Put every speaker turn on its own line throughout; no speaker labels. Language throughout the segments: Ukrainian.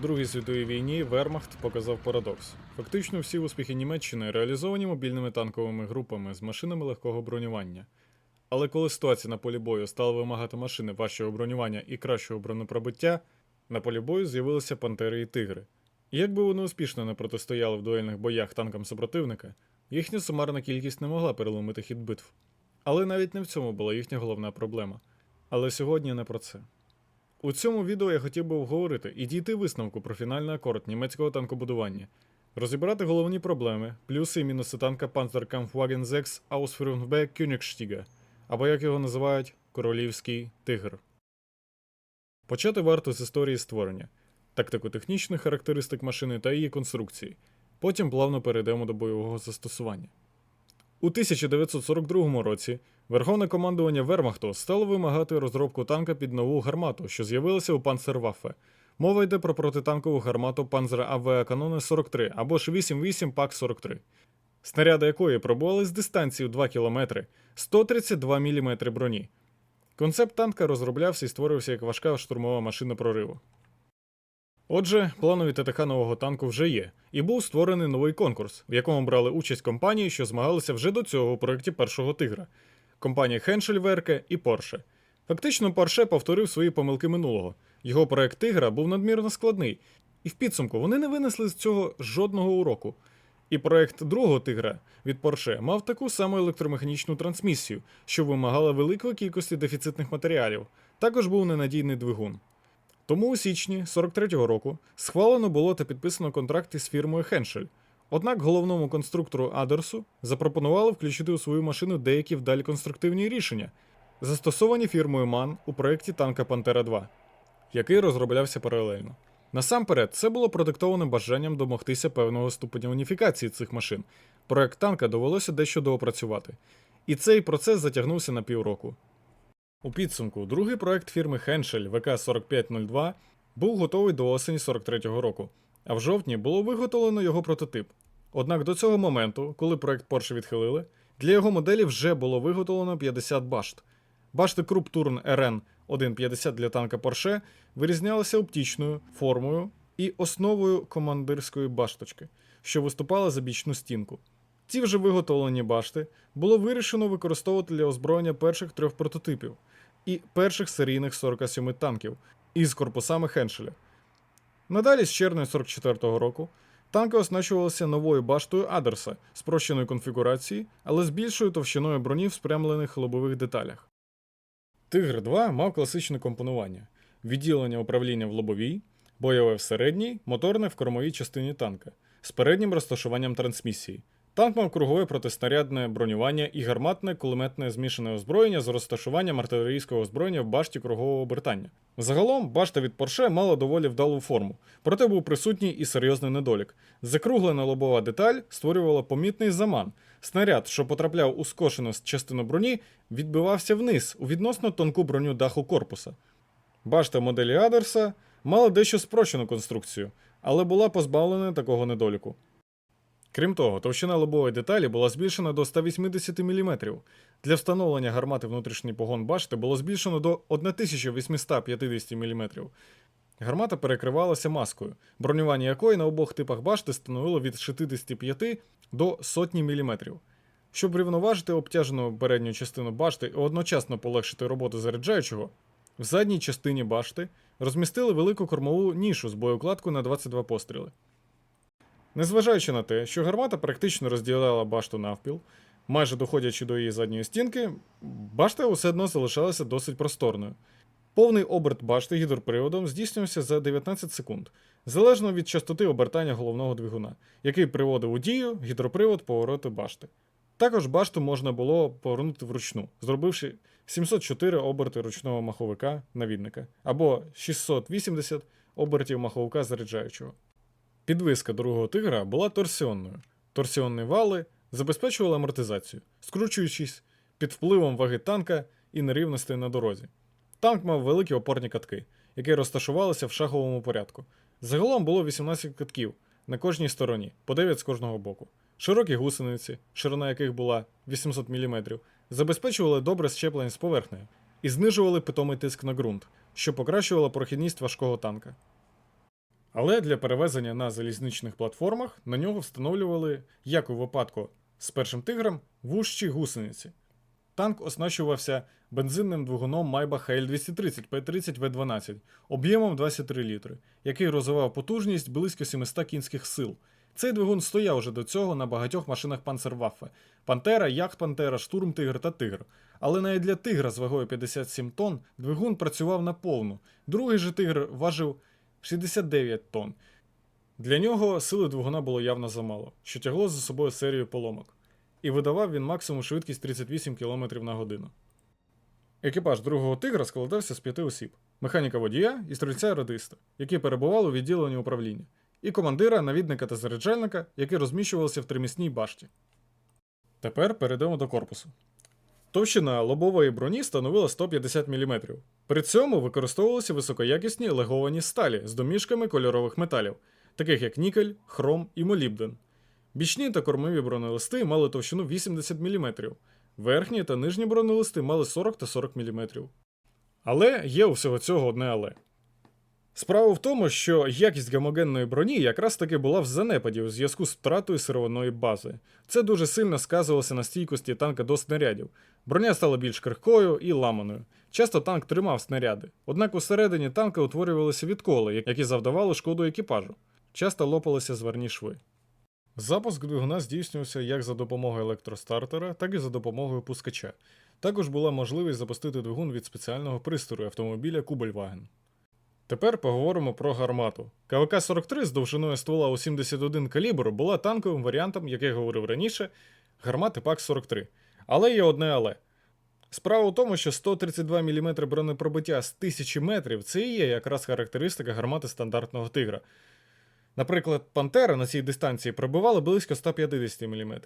У Другій світовій війні Вермахт показав парадокс. Фактично всі успіхи Німеччини реалізовані мобільними танковими групами з машинами легкого бронювання. Але коли ситуація на полі бою стала вимагати машини важчого бронювання і кращого бронепробиття, на полі бою з'явилися пантери і тигри. І якби вони успішно не протистояли в дуельних боях танкам супротивника, їхня сумарна кількість не могла переломити хід битв. Але навіть не в цьому була їхня головна проблема. Але сьогодні не про це. У цьому відео я хотів би обговорити і дійти висновку про фінальний акорд німецького танкобудування, розібрати головні проблеми, плюси і мінуси танка Panzerkampfwagen 6 Ausführung B Königstiege, або як його називають Королівський тигр. Почати варто з історії створення, тактико-технічних характеристик машини та її конструкції. Потім плавно перейдемо до бойового застосування. У 1942 році Верховне командування Вермахту стало вимагати розробку танка під нову гармату, що з'явилася у Панцерваффе. Мова йде про протитанкову гармату AV Каноне 43 або ж 88 пак 43 снаряди якої пробували з дистанції у 2 км 132 мм броні. Концепт танка розроблявся і створився як важка штурмова машина прориву. Отже, планові ТТХ нового танку вже є, і був створений новий конкурс, в якому брали участь компанії, що змагалися вже до цього у проєкті першого тигра компанії Henschel Werke і Porsche. Фактично, Porsche повторив свої помилки минулого. Його проект Тигра був надмірно складний, і в підсумку вони не винесли з цього жодного уроку. І проект другого тигра від Porsche мав таку саму електромеханічну трансмісію, що вимагала великої кількості дефіцитних матеріалів. Також був ненадійний двигун. Тому у січні 43-го року схвалено було та підписано контракт із фірмою Henschel. Однак головному конструктору Адерсу запропонували включити у свою машину деякі вдалі конструктивні рішення, застосовані фірмою MAN у проєкті танка Пантера 2, який розроблявся паралельно. Насамперед, це було продиктовано бажанням домогтися певного ступеня уніфікації цих машин. Проект танка довелося дещо доопрацювати. І цей процес затягнувся на півроку. У підсумку, другий проект фірми Henschel ВК-4502 був готовий до осені 43-го року, а в жовтні було виготовлено його прототип. Однак до цього моменту, коли проект Porsche відхилили, для його моделі вже було виготовлено 50 башт. Башти Krupp Turn RN 150 для танка Porsche вирізнялися оптичною формою і основою командирської башточки, що виступала за бічну стінку. Ці вже виготовлені башти було вирішено використовувати для озброєння перших трьох прототипів і перших серійних 47 танків із корпусами Хеншеля. Надалі з червня 44-го року танки оснащувалися новою баштою Адерса спрощеної конфігурації, але з більшою товщиною броні в спрямлених лобових деталях. Тигр 2 мав класичне компонування: відділення управління в лобовій, бойове в середній, моторне в кормовій частині танка з переднім розташуванням трансмісії. Танк мав кругове протиснарядне бронювання і гарматне кулеметне змішане озброєння з розташуванням артилерійського озброєння в башті кругового обертання. Загалом, башта від Порше мала доволі вдалу форму, проте був присутній і серйозний недолік. Закруглена лобова деталь створювала помітний заман. Снаряд, що потрапляв у скошену частину броні, відбивався вниз у відносно тонку броню даху корпуса. Башта моделі Адерса мала дещо спрощену конструкцію, але була позбавлена такого недоліку. Крім того, товщина лобової деталі була збільшена до 180 мм. Для встановлення гармати внутрішній погон башти було збільшено до 1850 мм. Гармата перекривалася маскою, бронювання якої на обох типах башти становило від 65 до сотні міліметрів. Щоб врівноважити обтяжену передню частину башти і одночасно полегшити роботу заряджаючого, в задній частині башти розмістили велику кормову нішу з боєукладкою на 22 постріли. Незважаючи на те, що гармата практично розділяла башту навпіл, майже доходячи до її задньої стінки, башта усе одно залишалася досить просторною. Повний оберт башти гідроприводом здійснювався за 19 секунд, залежно від частоти обертання головного двигуна, який приводив у дію гідропривод повороту башти. Також башту можна було повернути вручну, зробивши 704 оберти ручного маховика навідника або 680 обертів маховика заряджаючого. Підвиска другого тигра була торсіонною. Торсіонні вали забезпечували амортизацію, скручуючись під впливом ваги танка і нерівностей на дорозі. Танк мав великі опорні катки, які розташувалися в шаховому порядку. Загалом було 18 катків на кожній стороні, по 9 з кожного боку. Широкі гусениці, ширина яких була 800 мм, забезпечували добре щеплення з поверхнею і знижували питомий тиск на ґрунт, що покращувало прохідність важкого танка. Але для перевезення на залізничних платформах на нього встановлювали, як у випадку з першим тигром, вужчі гусениці. Танк оснащувався бензинним двигуном Maybach HL230 P30 V12 об'ємом 23 літри, який розвивав потужність близько 700 кінських сил. Цей двигун стояв уже до цього на багатьох машинах Панцерваффе – Пантера, Яхт Пантера, Штурм Тигр та Тигр. Але навіть для тигра з вагою 57 тонн двигун працював наповну. Другий же тигр важив 69 тонн. Для нього сили двигуна було явно замало, що тягло за собою серію поломок. І видавав він максимум швидкість 38 км на годину. Екіпаж другого тигра складався з п'яти осіб: механіка водія і стрільця радиста, які перебували у відділенні управління, і командира, навідника та заряджальника, які розміщувалися в тримісній башті. Тепер перейдемо до корпусу. Товщина лобової броні становила 150 мм. При цьому використовувалися високоякісні леговані сталі з домішками кольорових металів, таких як нікель, хром і молібден. Бічні та кормові бронелисти мали товщину 80 мм, верхні та нижні бронелисти мали 40 та 40 мм. Але є у всього цього одне але. Справа в тому, що якість гомогенної броні якраз таки була в занепаді у зв'язку з втратою сировинної бази. Це дуже сильно сказувалося на стійкості танка до снарядів. Броня стала більш крихкою і ламаною. Часто танк тримав снаряди, однак усередині танка утворювалися відколи, які завдавали шкоду екіпажу. Часто лопалися зварні шви. Запуск двигуна здійснювався як за допомогою електростартера, так і за допомогою пускача. Також була можливість запустити двигун від спеціального пристрою автомобіля Кубельваген. Тепер поговоримо про гармату. КВК-43 з довжиною ствола у 71 калібр була танковим варіантом, як я говорив раніше, гармати ПАК-43. Але є одне але. Справа у тому, що 132 мм бронепробиття з 1000 метрів це і є якраз характеристика гармати стандартного тигра. Наприклад, Пантера на цій дистанції пробивала близько 150 мм.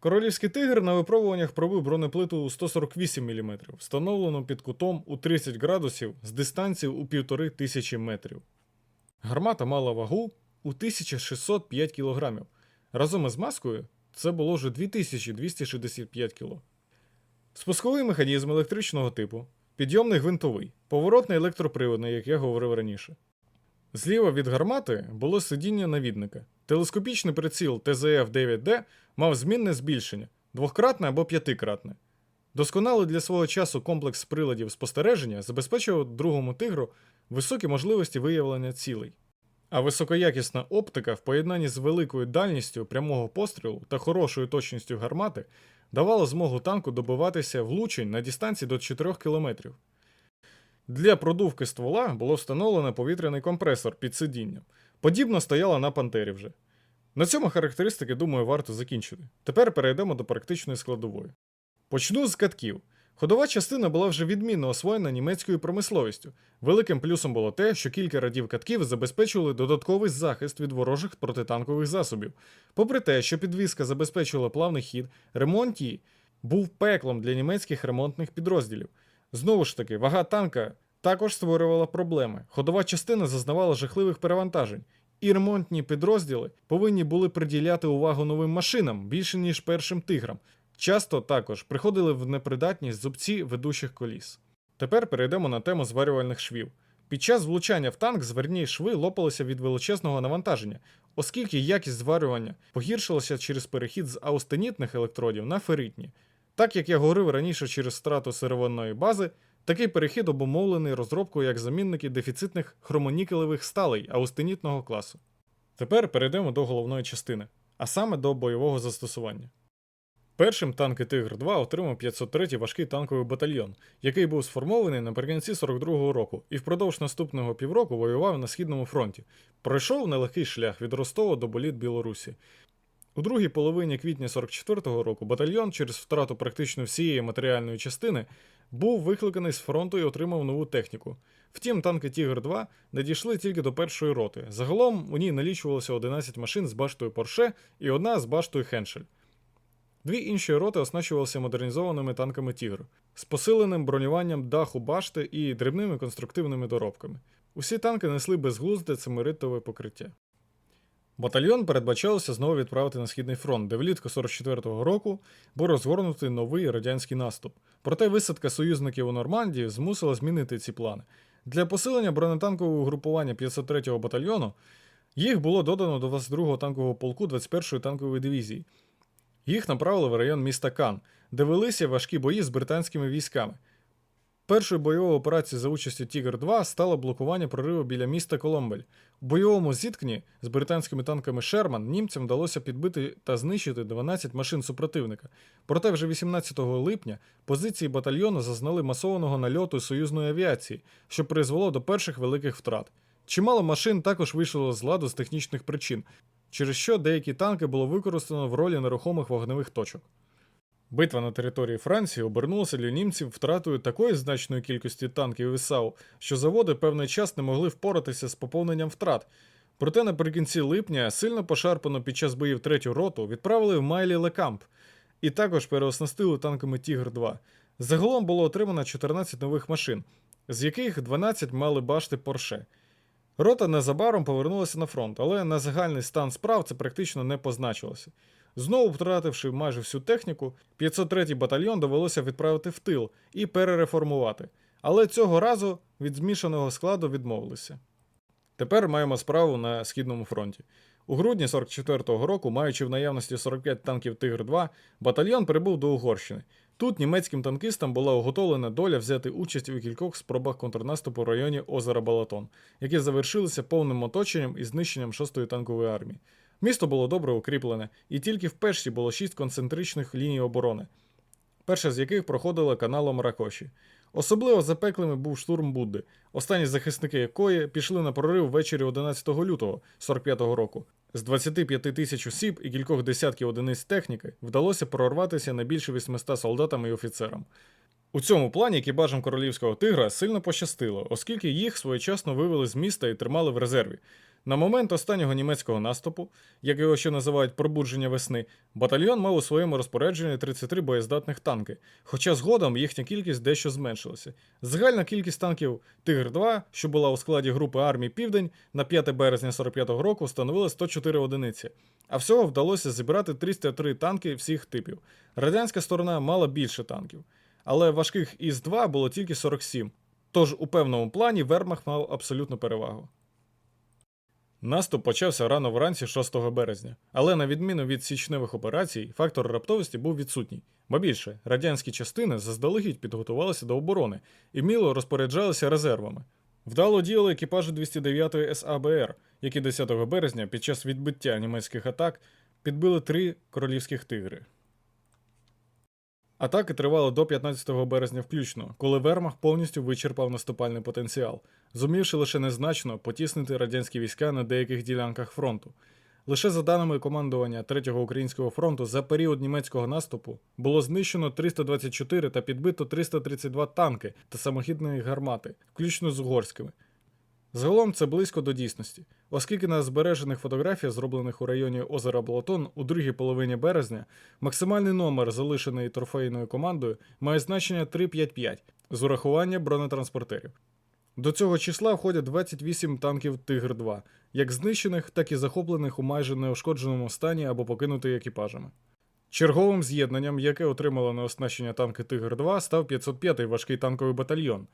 Королівський тигр на випробуваннях пробив бронеплиту у 148 мм, встановлену під кутом у 30 градусів з дистанції у 1500 метрів. Гармата мала вагу у 1605 кг. Разом із маскою це було вже 2265 кг. Спусковий механізм електричного типу, підйомний гвинтовий, поворотний електроприводний, як я говорив раніше. Зліва від гармати було сидіння навідника. Телескопічний приціл ТЗФ-9D мав змінне збільшення двократне або п'ятикратне. Досконалий для свого часу комплекс приладів спостереження забезпечував другому тигру високі можливості виявлення цілей. А високоякісна оптика в поєднанні з великою дальністю прямого пострілу та хорошою точністю гармати давала змогу танку добиватися влучень на дистанції до 4 км. Для продувки ствола було встановлено повітряний компресор під сидінням. Подібно стояла на пантері вже. На цьому характеристики, думаю, варто закінчити. Тепер перейдемо до практичної складової. Почну з катків. Ходова частина була вже відмінно освоєна німецькою промисловістю. Великим плюсом було те, що кілька радів катків забезпечували додатковий захист від ворожих протитанкових засобів. Попри те, що підвізка забезпечувала плавний хід, ремонт її був пеклом для німецьких ремонтних підрозділів. Знову ж таки, вага танка також створювала проблеми. Ходова частина зазнавала жахливих перевантажень, і ремонтні підрозділи повинні були приділяти увагу новим машинам більше, ніж першим тиграм. Часто також приходили в непридатність зубці ведучих коліс. Тепер перейдемо на тему зварювальних швів. Під час влучання в танк зверні шви лопалися від величезного навантаження, оскільки якість зварювання погіршилася через перехід з аустенітних електродів на феритні. Так як я говорив раніше через страту сировинної бази, такий перехід обумовлений розробкою як замінники дефіцитних хромонікелевих сталей аустенітного класу. Тепер перейдемо до головної частини, а саме до бойового застосування. Першим танки Тигр 2 отримав 503-й важкий танковий батальйон, який був сформований наприкінці 42-го року і впродовж наступного півроку воював на східному фронті. Пройшов нелегкий шлях від Ростова до боліт Білорусі. У другій половині квітня 44-го року батальйон через втрату практично всієї матеріальної частини був викликаний з фронту і отримав нову техніку. Втім, танки Тігр 2 не дійшли тільки до першої роти. Загалом у ній налічувалося 11 машин з баштою Порше і одна з баштою Хеншель. Дві інші роти оснащувалися модернізованими танками Тігр з посиленим бронюванням даху башти і дрібними конструктивними доробками. Усі танки несли безглузде цемеритове покриття. Батальйон передбачалося знову відправити на Східний фронт, де влітку 44-го року був розгорнутий новий радянський наступ. Проте висадка союзників у Нормандії змусила змінити ці плани. Для посилення бронетанкового угрупування 503-го батальйону їх було додано до 22-го танкового полку 21-ї танкової дивізії. Їх направили в район міста Кан, де велися важкі бої з британськими військами. Першою бойовою операцією за участю Тігр 2 стало блокування прориву біля міста Коломбель. У бойовому зіткненні з британськими танками Шерман німцям вдалося підбити та знищити 12 машин супротивника. Проте вже 18 липня позиції батальйону зазнали масованого нальоту союзної авіації, що призвело до перших великих втрат. Чимало машин також вийшло з ладу з технічних причин, через що деякі танки було використано в ролі нерухомих вогневих точок. Битва на території Франції обернулася для німців втратою такої значної кількості танків і САУ, що заводи певний час не могли впоратися з поповненням втрат. Проте наприкінці липня сильно пошарпано під час боїв третю роту відправили в Майлі Лекамп і також переоснастили танками Тігр 2. Загалом було отримано 14 нових машин, з яких 12 мали башти Порше. Рота незабаром повернулася на фронт, але на загальний стан справ це практично не позначилося. Знову втративши майже всю техніку, 503-й батальйон довелося відправити в тил і перереформувати. Але цього разу від змішаного складу відмовилися. Тепер маємо справу на Східному фронті. У грудні 44-го року, маючи в наявності 45 танків Тигр-2, батальйон прибув до Угорщини. Тут німецьким танкістам була уготовлена доля взяти участь у кількох спробах контрнаступу в районі озера Балатон, які завершилися повним оточенням і знищенням 6-ї танкової армії. Місто було добре укріплене, і тільки в першій було шість концентричних ліній оборони, перша з яких проходила каналом Ракоші. Особливо запеклими був штурм Будди, останні захисники якої пішли на прорив ввечері 11 лютого 45-го року. З 25 тисяч осіб і кількох десятків одиниць техніки вдалося прорватися на більше 800 солдатам і офіцерам. У цьому плані екіпажам королівського тигра сильно пощастило, оскільки їх своєчасно вивели з міста і тримали в резерві. На момент останнього німецького наступу, як його ще називають пробудження весни, батальйон мав у своєму розпорядженні 33 боєздатних танки, хоча згодом їхня кількість дещо зменшилася. Загальна кількість танків Тигр-2, що була у складі групи армій Південь на 5 березня 45-го року, становила 104 одиниці. А всього вдалося зібрати 303 танки всіх типів. Радянська сторона мала більше танків, але важких із 2 було тільки 47. Тож у певному плані Вермахт мав абсолютну перевагу. Наступ почався рано вранці 6 березня, але на відміну від січневих операцій, фактор раптовості був відсутній. Ба більше, радянські частини заздалегідь підготувалися до оборони і міло розпоряджалися резервами. Вдало діяли екіпажі 209-ї САБР, які 10 березня під час відбиття німецьких атак підбили три королівських тигри. Атаки тривали до 15 березня включно, коли Вермах повністю вичерпав наступальний потенціал, зумівши лише незначно потіснити радянські війська на деяких ділянках фронту. Лише за даними командування 3-го українського фронту за період німецького наступу було знищено 324 та підбито 332 танки та самохідні гармати, включно з угорськими. Загалом це близько до дійсності, оскільки на збережених фотографіях, зроблених у районі озера Балатон у другій половині березня, максимальний номер, залишений трофейною командою, має значення 355 з урахування бронетранспортерів. До цього числа входять 28 танків Тигр-2, як знищених, так і захоплених у майже неушкодженому стані або покинутих екіпажами. Черговим з'єднанням, яке отримало на оснащення танки Тигр-2, став 505-й важкий танковий батальйон.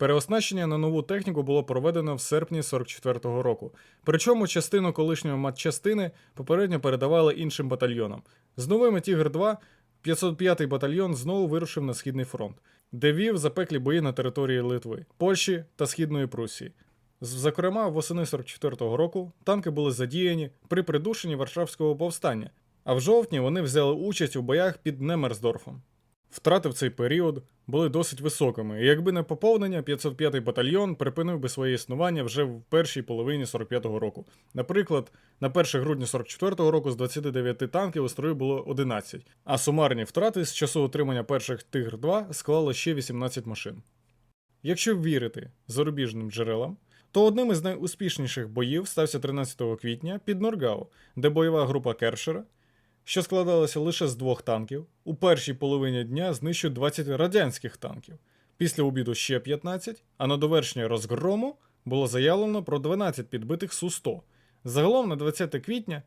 Переоснащення на нову техніку було проведено в серпні 44-го року. Причому частину колишньої матчастини попередньо передавали іншим батальйонам. З новими Тігр 2 505-й батальйон знову вирушив на східний фронт, де вів запеклі бої на території Литви, Польщі та Східної Прусії. Зокрема, восени 44-го року танки були задіяні при придушенні Варшавського повстання, а в жовтні вони взяли участь у боях під Немерсдорфом. Втрати в цей період були досить високими, і якби не поповнення, 505-й батальйон припинив би своє існування вже в першій половині 45-го року. Наприклад, на 1 грудня 44-го року з 29 танків у строю було 11, а сумарні втрати з часу отримання перших Тигр-2 склали ще 18 машин. Якщо вірити зарубіжним джерелам, то одним із найуспішніших боїв стався 13 квітня під Норгау, де бойова група Кершера що складалася лише з двох танків, у першій половині дня знищує 20 радянських танків. Після обіду ще 15, а на довершення розгрому було заявлено про 12 підбитих Су-100. Загалом на 20 квітня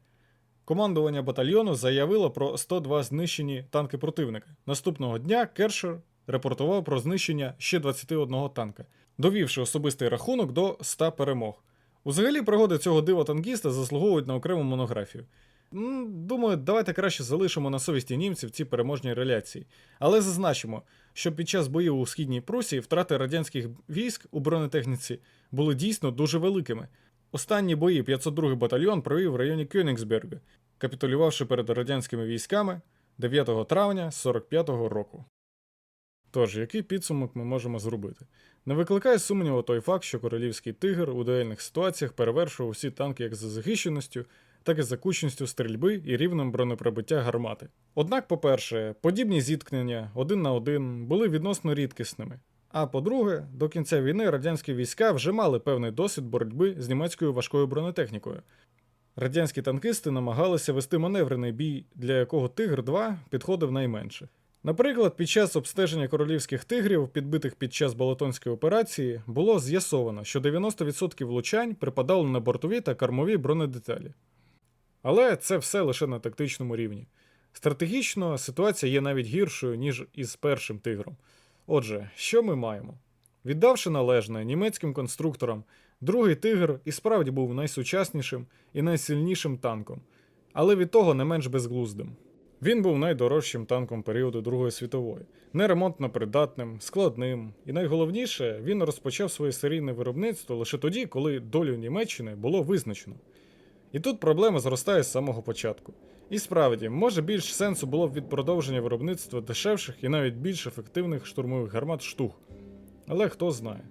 командування батальйону заявило про 102 знищені танки противника. Наступного дня Кершер репортував про знищення ще 21 танка, довівши особистий рахунок до 100 перемог. Взагалі, пригоди цього дива танкіста заслуговують на окрему монографію. Думаю, давайте краще залишимо на совісті німців ці переможні реляції. Але зазначимо, що під час боїв у східній Прусії втрати радянських військ у бронетехніці були дійсно дуже великими. Останні бої 502 батальйон провів в районі Кёнігсберга, капітулювавши перед радянськими військами 9 травня 45-го року. Тож, який підсумок ми можемо зробити? Не викликає сумніву той факт, що королівський тигр у дуельних ситуаціях перевершував всі танки як за захищеністю, так і за кучністю стрільби і рівнем бронепробиття гармати. Однак, по-перше, подібні зіткнення один на один були відносно рідкісними. А по-друге, до кінця війни радянські війська вже мали певний досвід боротьби з німецькою важкою бронетехнікою. Радянські танкисти намагалися вести маневрений бій, для якого Тигр 2 підходив найменше. Наприклад, під час обстеження королівських тигрів, підбитих під час Балатонської операції, було з'ясовано, що 90% влучань припадали на бортові та кормові бронедеталі. Але це все лише на тактичному рівні. Стратегічно ситуація є навіть гіршою, ніж із першим тигром. Отже, що ми маємо? Віддавши належне німецьким конструкторам, другий тигр і справді був найсучаснішим і найсильнішим танком, але від того не менш безглуздим. Він був найдорожчим танком періоду Другої світової, неремонтно придатним, складним, і найголовніше, він розпочав своє серійне виробництво лише тоді, коли долю Німеччини було визначено. І тут проблема зростає з самого початку. І справді, може більш сенсу було б від продовження виробництва дешевших і навіть більш ефективних штурмових гармат штух. Але хто знає.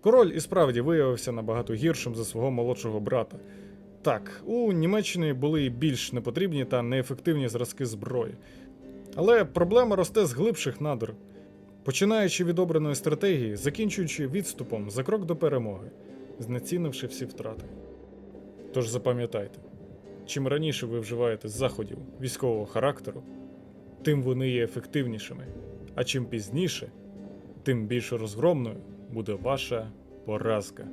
Король і справді виявився набагато гіршим за свого молодшого брата. Так, у Німеччині були і більш непотрібні та неефективні зразки зброї. Але проблема росте з глибших надр, починаючи від обраної стратегії, закінчуючи відступом за крок до перемоги, знецінивши всі втрати. Тож запам'ятайте, чим раніше ви вживаєте заходів військового характеру, тим вони є ефективнішими, а чим пізніше, тим більш розгромною буде ваша поразка.